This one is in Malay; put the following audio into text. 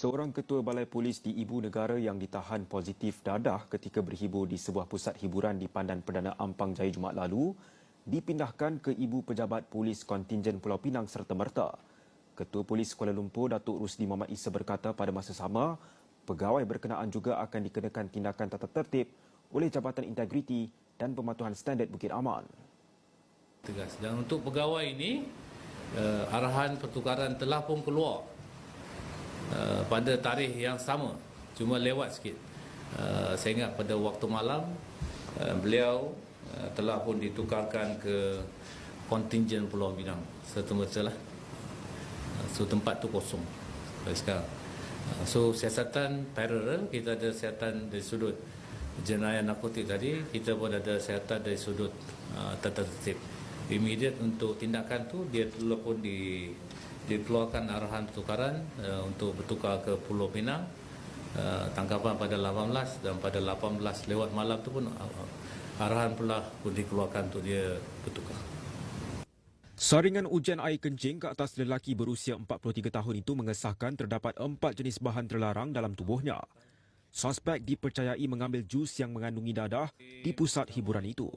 Seorang ketua balai polis di ibu negara yang ditahan positif dadah ketika berhibur di sebuah pusat hiburan di Pandan Perdana Ampang Jaya Jumaat lalu dipindahkan ke ibu pejabat polis kontingen Pulau Pinang serta merta. Ketua Polis Kuala Lumpur Datuk Rusdi Muhammad Isa berkata pada masa sama, pegawai berkenaan juga akan dikenakan tindakan tata tertib oleh Jabatan Integriti dan Pematuhan Standard Bukit Aman. tegas. Dan untuk pegawai ini, uh, arahan pertukaran telah pun keluar uh, pada tarikh yang sama, cuma lewat sikit. Uh, saya ingat pada waktu malam, uh, beliau uh, telah pun ditukarkan ke kontingen Pulau Pinang serta-merta lah. Uh, so tempat tu kosong dari sekarang. Uh, so siasatan paralel, kita ada siasatan dari sudut jenayah narkotik tadi, kita pun ada siasatan dari sudut uh, tata tertib immediate untuk tindakan tu dia telah pun di dikeluarkan arahan pertukaran uh, untuk bertukar ke Pulau Pinang uh, tangkapan pada 18 dan pada 18 lewat malam tu pun uh, arahan pula pun dikeluarkan untuk dia bertukar. Saringan ujian air kencing ke atas lelaki berusia 43 tahun itu mengesahkan terdapat empat jenis bahan terlarang dalam tubuhnya. Suspek dipercayai mengambil jus yang mengandungi dadah di pusat hiburan itu.